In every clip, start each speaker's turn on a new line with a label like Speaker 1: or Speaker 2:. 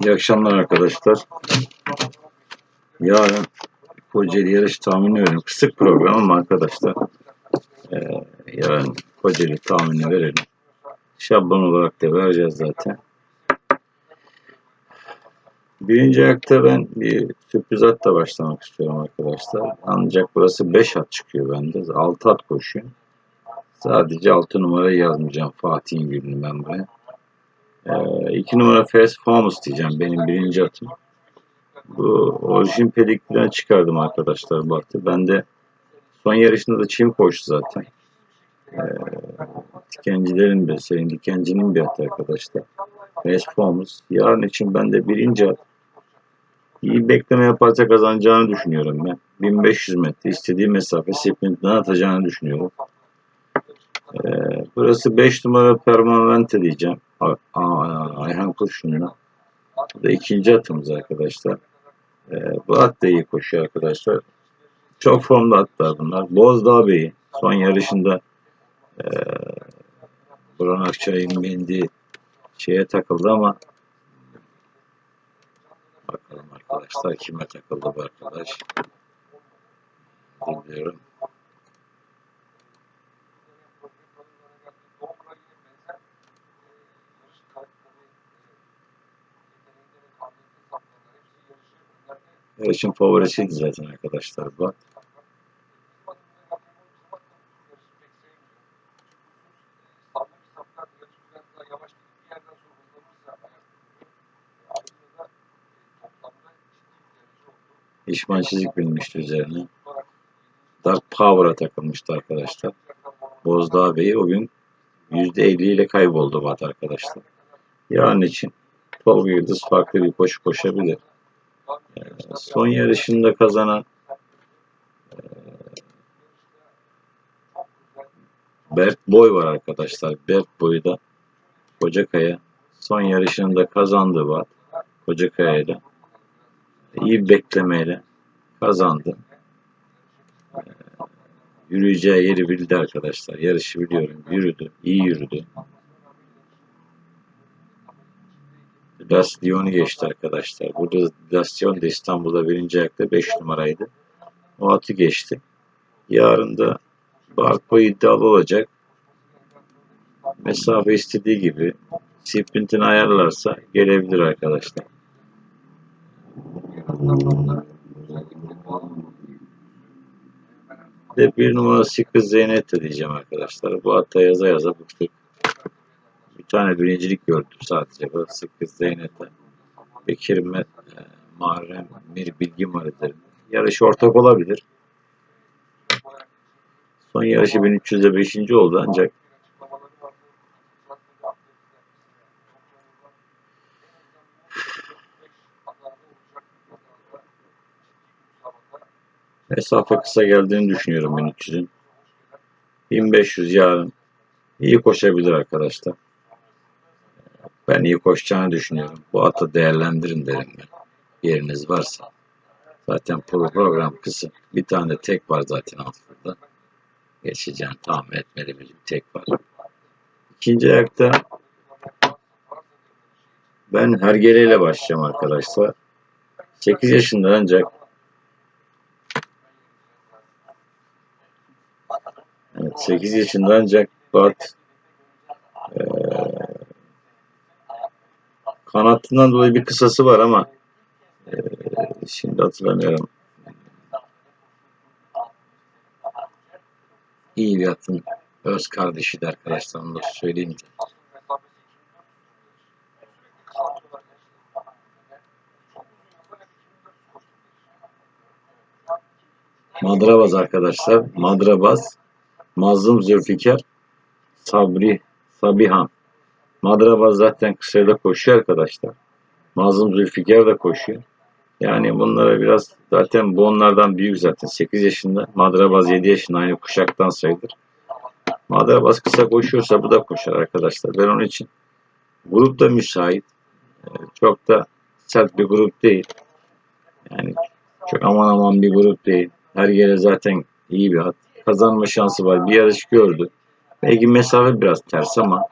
Speaker 1: İyi akşamlar arkadaşlar. Yarın Kocaeli yarış tahmini verelim. Kısık program ama arkadaşlar. Ee, yarın Kocaeli tahmini verelim. Şablon olarak da vereceğiz zaten. Birinci ayakta ben bir sürpriz atla başlamak istiyorum arkadaşlar. Ancak burası 5 at çıkıyor bende. 6 at koşuyor. Sadece 6 numarayı yazmayacağım Fatih'in gününü ben buraya. 2 numara Fast Famous diyeceğim benim birinci atım. Bu orijin pedikten çıkardım arkadaşlar bu atı. Ben de son yarışında da çim koştu zaten. Ee, dikencilerin bir, senin dikencinin bir atı arkadaşlar. Fast Famous. Yarın için ben de birinci at. İyi bekleme yaparsa kazanacağını düşünüyorum ben. 1500 metre istediği mesafe sprintten atacağını düşünüyorum. Ee, burası 5 numara Permanente diyeceğim. Ayhan Kurşun'la. Da ikinci atımız arkadaşlar. Ee, bu at koşuyor arkadaşlar. Çok formda atlar bunlar. Bozdağ Bey'i son yarışında e, Burhan Akçay'ın bindiği şeye takıldı ama bakalım arkadaşlar kime takıldı bu arkadaş. Bilmiyorum. Yarışın favorisiydi zaten arkadaşlar bu. at. İşman çizik binmişti üzerine. Dark Power'a takılmıştı arkadaşlar. Bozdağ Bey o gün %50 ile kayboldu bu at arkadaşlar. Yarın için Tolga Yıldız farklı bir koşu koşabilir. Son yarışında kazanan e, Berk Boy var arkadaşlar. Berk Boy'u da Kocakaya son yarışında kazandı var. Kocakaya'yla. İyi bir beklemeyle kazandı. Ee, yürüyeceği yeri bildi arkadaşlar. Yarışı biliyorum. Yürüdü. iyi yürüdü. Lastion'u geçti arkadaşlar. Burada Lastion da İstanbul'da birinci ayakta 5 numaraydı. O atı geçti. Yarın da Barko iddialı olacak. Mesafe istediği gibi sprintini ayarlarsa gelebilir arkadaşlar. De bir numara Sıkkız Zeynep de diyeceğim arkadaşlar. Bu hatta yaza yaza bıktık. Tane birincilik gördüm sadece bu Sıkkız Zeynep'te. Bekir Met, e, Muharrem Mir Bilgi Maridir. Yarış ortak olabilir. Son yarışı 1300'de 5. oldu ancak mesafe kısa geldiğini düşünüyorum 1300'ün. 1500 yarın iyi koşabilir arkadaşlar. Ben iyi koşacağını düşünüyorum. Bu atı değerlendirin derim ben. Yeriniz varsa. Zaten pro- program kısa. Bir tane tek var zaten altında. Geçeceğini tahmin etmeli bir tek var. İkinci ayakta ben hergeleyle başlayacağım arkadaşlar. 8 yaşında ancak evet, 8 yaşında ancak Bat eee kanatından dolayı bir kısası var ama eee, şimdi hatırlamıyorum. İyi bir atın öz kardeşiydi arkadaşlar onu da söyleyeyim. Madrabaz arkadaşlar. Madrabaz. Mazlum Zülfikar. Sabri. Sabihan. Madrabaz zaten kısayla koşuyor arkadaşlar. Mazlum Zülfikar da koşuyor. Yani bunlara biraz zaten bu onlardan büyük zaten. 8 yaşında. Madrabaz 7 yaşında aynı kuşaktan sayılır. Madrabaz kısa koşuyorsa bu da koşar arkadaşlar. Ben onun için grup da müsait. Ee, Çok da sert bir grup değil. Yani çok aman aman bir grup değil. Her yere zaten iyi bir at. Kazanma şansı var. Bir yarış gördü. Belki mesafe biraz ters ama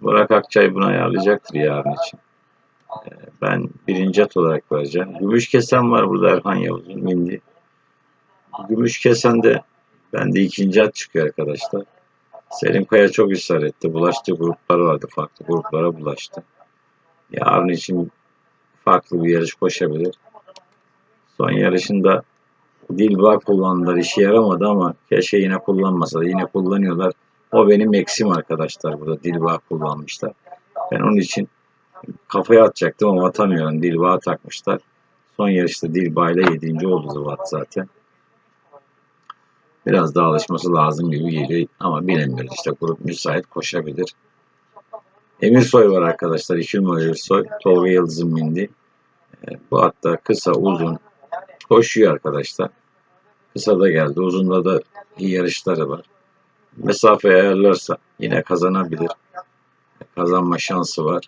Speaker 1: Burak Akçay bunu ayarlayacaktır yarın için. Ee, Ben birinci at olarak vereceğim. Gümüş kesen var burada Erhan Yavuz'un mindi. Gümüş kesen de bende ikinci at çıkıyor arkadaşlar. Selim Kaya çok ısrar etti. Bulaştığı gruplar vardı. Farklı gruplara bulaştı. Yarın için farklı bir yarış koşabilir. Son yarışında Dilba kullandılar. işe yaramadı ama keşke yine kullanmasa. Yine kullanıyorlar. O benim eksim arkadaşlar burada. Dilba kullanmışlar. Ben onun için kafaya atacaktım ama atamıyorum. Dilba takmışlar. Son yarışta Dilba ile 7. oldu Zıvat zaten. Biraz daha alışması lazım gibi geliyor ama bilemiyoruz. İşte grup müsait koşabilir. Emir Soy var arkadaşlar. Numara Emir Soy. Tolga Yıldız'ın bindi. Ee, Bu hatta kısa uzun koşuyor arkadaşlar. Kısa da geldi. Uzunda da iyi yarışları var. Mesafe ayarlarsa yine kazanabilir. Kazanma şansı var.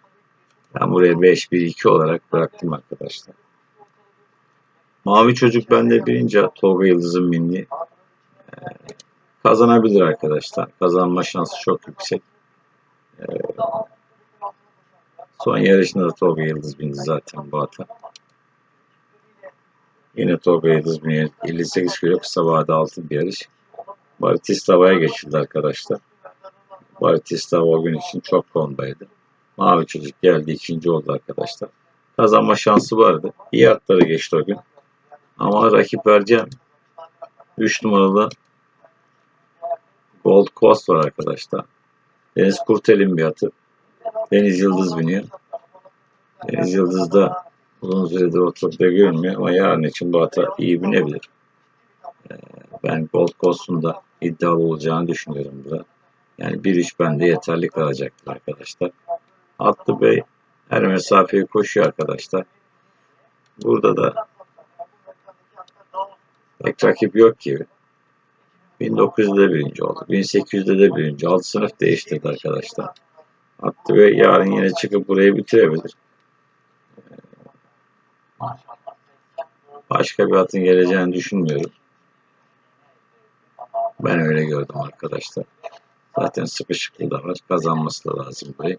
Speaker 1: Ben buraya 5-1-2 olarak bıraktım arkadaşlar. Mavi çocuk bende birinci. Tolga Yıldız'ın bindi. Ee, Kazanabilir arkadaşlar. Kazanma şansı çok yüksek. Ee, Son yarışında da Tolga Yıldız bindi zaten bu ata. Yine Tolga Yıldız biniyor. 58 kilo kısa vade altı bir yarış. Batistava'ya geçildi arkadaşlar. Batistava o gün için çok formdaydı. Mavi çocuk geldi ikinci oldu arkadaşlar. Kazanma şansı vardı. İyi atları geçti o gün. Ama rakip vereceğim. 3 numaralı Gold Coast var arkadaşlar. Deniz Kurtel'in bir atı. Deniz Yıldız biniyor. Deniz Yıldız da uzun süredir ortada görünmüyor ama yarın için bu ata iyi binebilir. Ee, Ben Gold Coast'un da iddialı olacağını düşünüyorum burada. Yani 1-3 bende yeterli kalacaktır arkadaşlar. Atlı Bey her mesafeyi koşuyor arkadaşlar. Burada da pek rakip yok gibi. 1900'de birinci oldu. 1800'de de birinci. Alt sınıf değiştirdi arkadaşlar. Attı ve yarın yine çıkıp burayı bitirebilir. Başka bir atın geleceğini düşünmüyorum. Ben öyle gördüm arkadaşlar. Zaten sıkışıklığı da var. Kazanması da lazım burayı.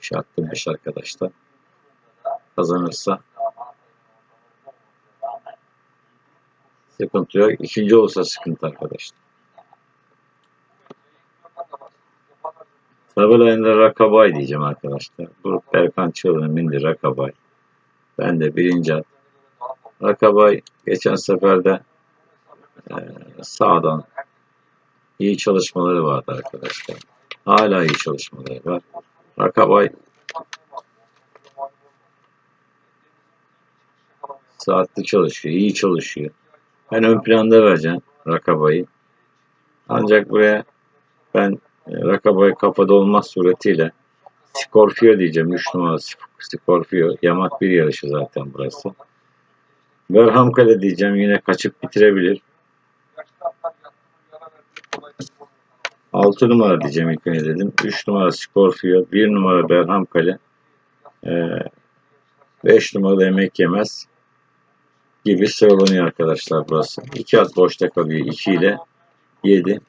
Speaker 1: Şartlı beş arkadaşlar. Kazanırsa sıkıntı yok. İkinci olsa sıkıntı arkadaşlar. Tabelayında Rakabay diyeceğim arkadaşlar. Grup Berkan Çığlı'nın mindi Rakabay. Ben de birinci at. Rakabay geçen seferde e, sağdan iyi çalışmaları vardı arkadaşlar. Hala iyi çalışmaları var. Rakabay saatli çalışıyor, iyi çalışıyor. Ben ön planda vereceğim Rakabay'ı. Ancak buraya ben e, Rakabay kafada olmaz suretiyle Scorpio diyeceğim. 3 numara Scorpio. Yamak bir yarışı zaten burası. Berhamkale diyeceğim. Yine kaçıp bitirebilir. 6 numara diyeceğim önce dedim. 3 numara Scorpio. 1 numara Berhamkale. 5 numara emek yemez gibi sıralanıyor arkadaşlar burası. 2 at boşta kalıyor. 2 ile 7.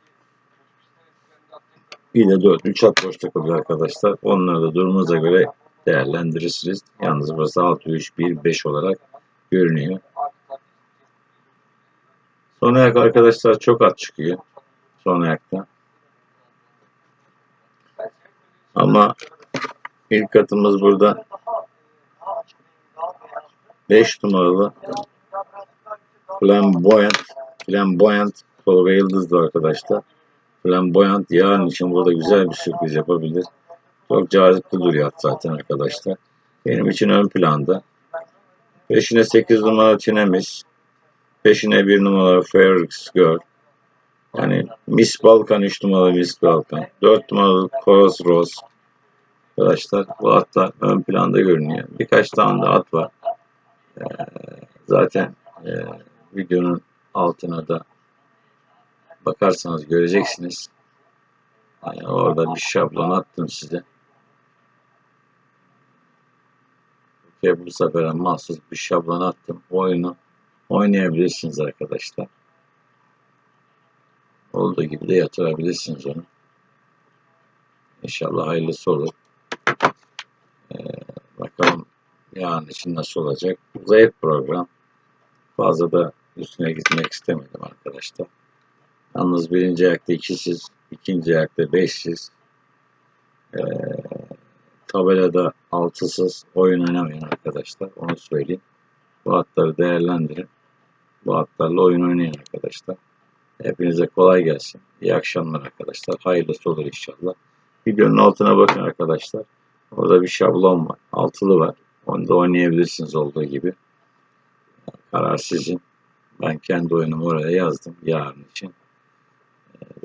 Speaker 1: Bir de 4. 3 at boşta kalıyor arkadaşlar. Onları da durumunuza göre değerlendirirsiniz. Yalnız burası 6, 3, 1, 5 olarak görünüyor. Son ayak arkadaşlar çok at çıkıyor. Son ayakta. Ama ilk atımız burada 5 numaralı Flamboyant Flamboyant Tolga Yıldız'dı arkadaşlar. Flamboyant yarın için burada güzel bir sürpriz yapabilir. Çok cazipli duruyor at zaten arkadaşlar. Benim için ön planda. Peşine 8 numara Tinemis. Peşine 1 numara Ferrix Girl. Yani Miss Balkan 3 numaralı Miss Balkan. 4 numaralı Coros Rose. Arkadaşlar bu atlar ön planda görünüyor. Birkaç tane de at var. Ee, zaten e, videonun altına da bakarsanız göreceksiniz. Yani orada bir şablon attım size. Ve bu sefer mahsus bir şablon attım. Oyunu oynayabilirsiniz arkadaşlar. Olduğu gibi de yatırabilirsiniz canım. İnşallah hayırlısı olur. Ee, bakalım yarın için nasıl olacak. Zayıf program. Fazla da üstüne gitmek istemedim arkadaşlar. Yalnız birinci ayakta ikisiz, ikinci ayakta beşsiz. Ee, tabelada altısız oyun oynamayan arkadaşlar. Onu söyleyeyim. Bu hatları değerlendirin. Bu hatlarla oyun oynayın arkadaşlar. Hepinize kolay gelsin. İyi akşamlar arkadaşlar. Hayırlısı olur inşallah. Videonun altına bakın arkadaşlar. Orada bir şablon var. Altılı var. Onu da oynayabilirsiniz olduğu gibi. Karar sizin. Ben kendi oyunumu oraya yazdım yarın için.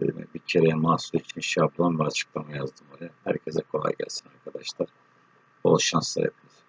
Speaker 1: Ee, Bir kere mahsul için şablon ve açıklama yazdım oraya. Herkese kolay gelsin arkadaşlar. Bol şanslar hepinize.